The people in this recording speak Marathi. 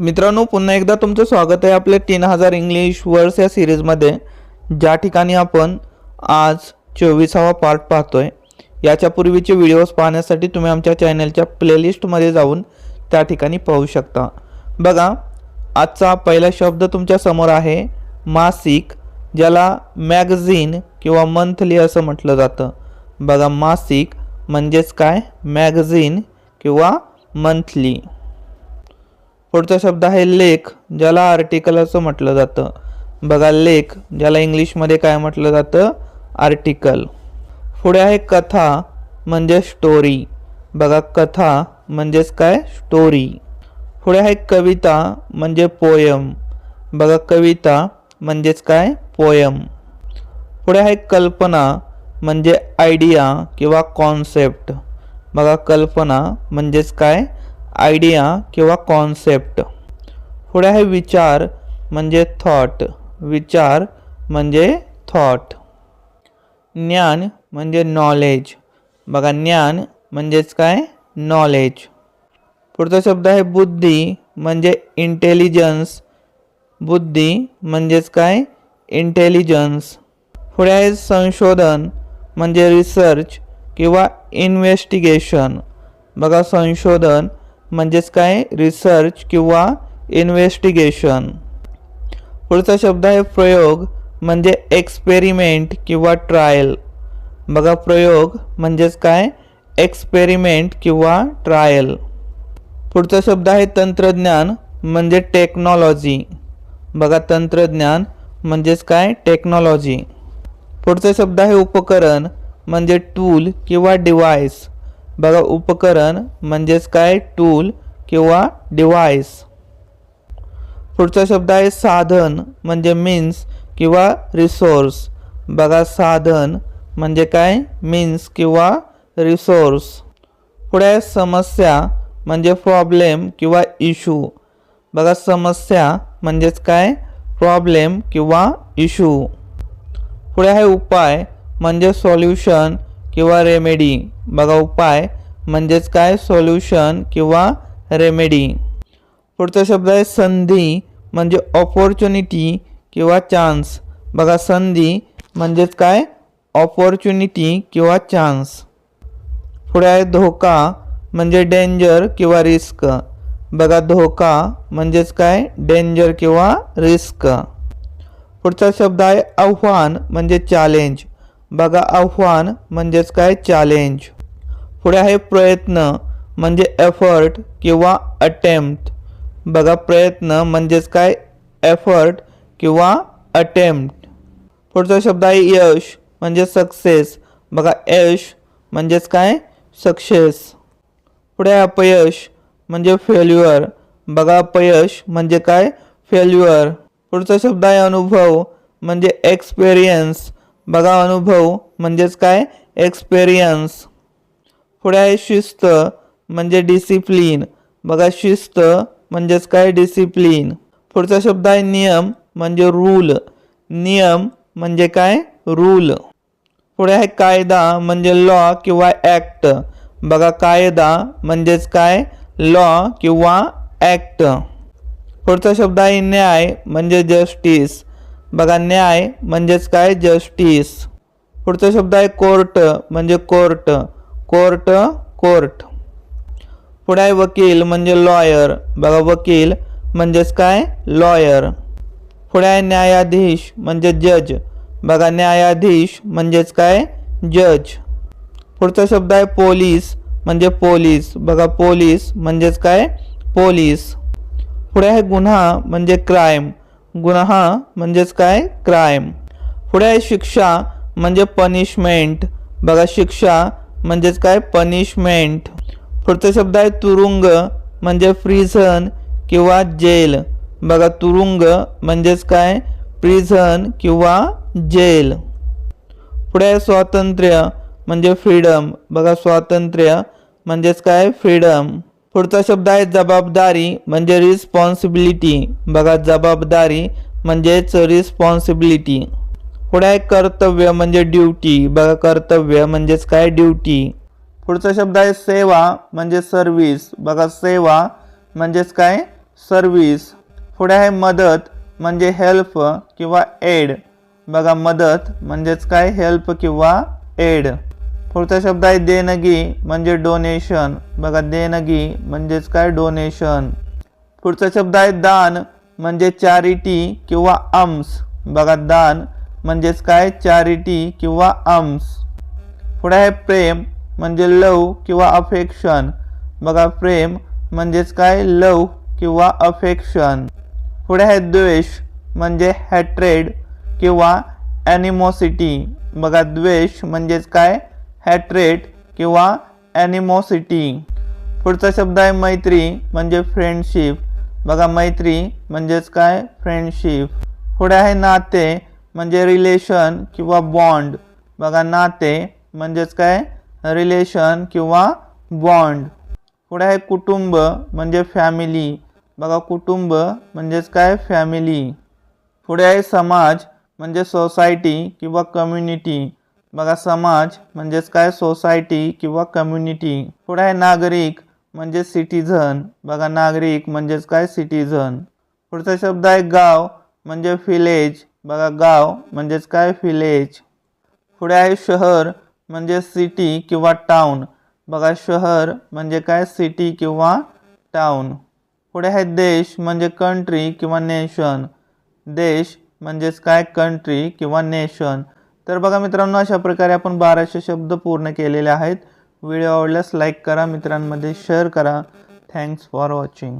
मित्रांनो पुन्हा एकदा तुमचं स्वागत आहे आपल्या तीन हजार इंग्लिश वर्ड्स या सिरीजमध्ये. ज्या ठिकाणी आपण आज चोवीसावा पार्ट पाहतोय याच्या पूर्वीचे व्हिडिओज पाहण्यासाठी तुम्ही आमच्या चॅनलच्या प्लेलिस्टमध्ये जाऊन त्या ठिकाणी पाहू शकता. बघा आजचा पहिला शब्द तुमच्यासमोर आहे मासिक ज्याला मॅगझिन किंवा मंथली असं म्हटलं जातं. बघा मासिक म्हणजेच काय? मॅगझिन किंवा मंथली पुढचा शब्द आहे लेख ज्याला आर्टिकल असं म्हटलं जातं. बघा लेख ज्याला इंग्लिशमध्ये काय म्हटलं जातं? आर्टिकल पुढे आहे कथा म्हणजे स्टोरी बघा कथा म्हणजेच काय? स्टोरी पुढे आहे कविता म्हणजे पोयम बघा कविता म्हणजेच काय? पोयम पुढे आहे कल्पना म्हणजे आयडिया किंवा कॉन्सेप्ट बघा कल्पना म्हणजेच काय? आयडिया किंवा कॉन्सेप्ट. पुढे आहे विचार म्हणजे थॉट विचार म्हणजे थॉट ज्ञान म्हणजे नॉलेज बघा, ज्ञान म्हणजेच काय? नॉलेज पुढचा शब्द आहे बुद्धी म्हणजे इंटेलिजन्स बुद्धी म्हणजेच काय? इंटेलिजन्स पुढे आहे संशोधन म्हणजे रिसर्च किंवा इन्व्हेस्टिगेशन बघा, संशोधन म्हणजेच काय? रिसर्च किंवा इन्व्हेस्टिगेशन पुढचा शब्द आहे प्रयोग म्हणजे एक्सपेरिमेंट किंवा ट्रायल बघा प्रयोग म्हणजेच काय? एक्सपेरिमेंट किंवा ट्रायल पुढचा शब्द आहे तंत्रज्ञान म्हणजे टेक्नॉलॉजी बघा तंत्रज्ञान म्हणजेच काय? टेक्नॉलॉजी पुढचा शब्द आहे उपकरण म्हणजे टूल किंवा डिव्हाइस बघा उपकरण म्हणजेच काय? टूल किंवा डिव्हाइस पुढचा शब्द आहे साधन म्हणजे मीन्स किंवा रिसोर्स बघा साधन म्हणजे काय? मीन्स किंवा रिसोर्स पुढे आहे समस्या म्हणजे प्रॉब्लेम किंवा इशू बघा समस्या म्हणजेच काय? प्रॉब्लेम किंवा इशू पुढे आहे उपाय म्हणजे सॉल्युशन किंवा रेमेडी बघा उपाय म्हणजेच काय? सोल्युशन किंवा रेमेडी पुढचा शब्द आहे संधी म्हणजे ऑपॉर्च्युनिटी किंवा चान्स बघा संधी म्हणजेच काय? ऑपॉर्च्युनिटी किंवा चान्स पुढे आहे धोका म्हणजे डेंजर किंवा रिस्क बघा धोका म्हणजेच काय? डेंजर किंवा रिस्क पुढचा शब्द आहे आव्हान म्हणजे चॅलेंज बघा आव्हान म्हणजेच काय? चॅलेंज पुढे आहे प्रयत्न म्हणजे एफर्ट किंवा अटेम्प्ट बघा प्रयत्न म्हणजेच काय? एफर्ट किंवा अटेम्प्ट पुढचा शब्द आहे यश म्हणजे सक्सेस बघा यश म्हणजेच काय? सक्सेस पुढे आहे अपयश म्हणजे फेल्युअर बघा अपयश म्हणजे काय? फेल्युअर पुढचा शब्द आहे अनुभव म्हणजे एक्सपेरियन्स बघा अनुभव म्हणजेच काय? एक्सपेरियन्स पुढे आहे शिस्त म्हणजे डिसिप्लिन बघा शिस्त म्हणजेच काय? डिसिप्लिन पुढचा शब्द आहे नियम म्हणजे रूल नियम म्हणजे काय? रूल पुढे आहे कायदा म्हणजे लॉ किंवा ॲक्ट बघा कायदा म्हणजेच काय? लॉ किंवा ॲक्ट पुढचा शब्द आहे न्याय म्हणजे जस्टिस बघा न्याय म्हणजेच काय? जस्टिस पुढचा शब्द आहे कोर्ट म्हणजे कोर्ट कोर्ट कोर्ट पुढे आहे वकील म्हणजे लॉयर बघा वकील म्हणजेच काय? लॉयर पुढे आहे न्यायाधीश म्हणजे जज बघा न्यायाधीश म्हणजेच काय? जज पुढचा शब्द आहे पोलीस म्हणजे पोलीस. बघा पोलीस म्हणजेच काय? पोलीस. पुढे आहे गुन्हा म्हणजे क्राईम गुन्हा म्हणजेच काय? क्राईम पुढे आहे शिक्षा म्हणजे पनिशमेंट बघा शिक्षा म्हणजेच काय? पनिशमेंट पुढचा शब्द आहे तुरुंग म्हणजे प्रिझन किंवा जेल बघा तुरुंग म्हणजेच काय? प्रिझन किंवा जेल पुढे आहे स्वातंत्र्य म्हणजे फ्रीडम बघा स्वातंत्र्य म्हणजेच काय? फ्रीडम पुढचा शब्द आहे जबाबदारी म्हणजे रिस्पॉन्सिबिलिटी बघा जबाबदारी म्हणजेच रिस्पॉन्सिबिलिटी पुढे आहे कर्तव्य म्हणजे ड्युटी बघा कर्तव्य म्हणजेच काय? ड्युटी पुढचा शब्द आहे सेवा म्हणजे सर्व्हिस बघा सेवा म्हणजेच काय? सर्विस पुढे आहे मदत म्हणजे हेल्प किंवा एड बघा मदत म्हणजेच काय? हेल्प किंवा एड पुढचा शब्द आहे देणगी म्हणजे डोनेशन बघा देणगी म्हणजेच काय डोनेशन पुढचा शब्द आहे दान म्हणजे चॅरिटी किंवा अम्स बघा, दान म्हणजेच काय? चॅरिटी किंवा अम्स पुढे आहे प्रेम म्हणजे लव किंवा अफेक्शन बघा, प्रेम म्हणजेच काय? लव किंवा अफेक्शन पुढे आहे द्वेष म्हणजे हॅट्रेड किंवा ॲनिमॉसिटी बघा, द्वेष म्हणजेच काय? हॅट्रेट किंवा ॲनिमॉसिटी. पुढचा शब्द आहे मैत्री म्हणजे फ्रेंडशिप. बघा मैत्री म्हणजेच काय? फ्रेंडशिप. पुढे आहे नाते म्हणजे रिलेशन किंवा बॉन्ड. बघा नाते म्हणजेच काय? रिलेशन किंवा बॉन्ड. पुढे आहे कुटुंब म्हणजे फॅमिली. बघा कुटुंब म्हणजेच काय? फॅमिली. पुढे आहे समाज म्हणजे सोसायटी किंवा कम्युनिटी. समाज, म्हणजेच काय सोसायटी किंवा कम्युनिटी पुढे आहे नागरिक म्हणजे सिटीझन बघा, नागरिक म्हणजेच काय सिटीझन शब्द आहे गाव, म्हणजे विलेज बघा, गाव म्हणजेच काय पुढे आहे शहर, म्हणजे सिटी किंवा टाउन बघा, शहर म्हणजे काय सिटी किंवा टाउन पुढे आहे देश, म्हणजे कंट्री किंवा नेशन देश म्हणजेच काय कंट्री किंवा नेशन तर बघा मित्रांनो अशा प्रकारे आपण बाराशे शब्द पूर्ण केलेले आहेत. व्हिडिओ आवडल्यास लाईक करा मित्रांमध्ये शेअर करा. Thanks for watching.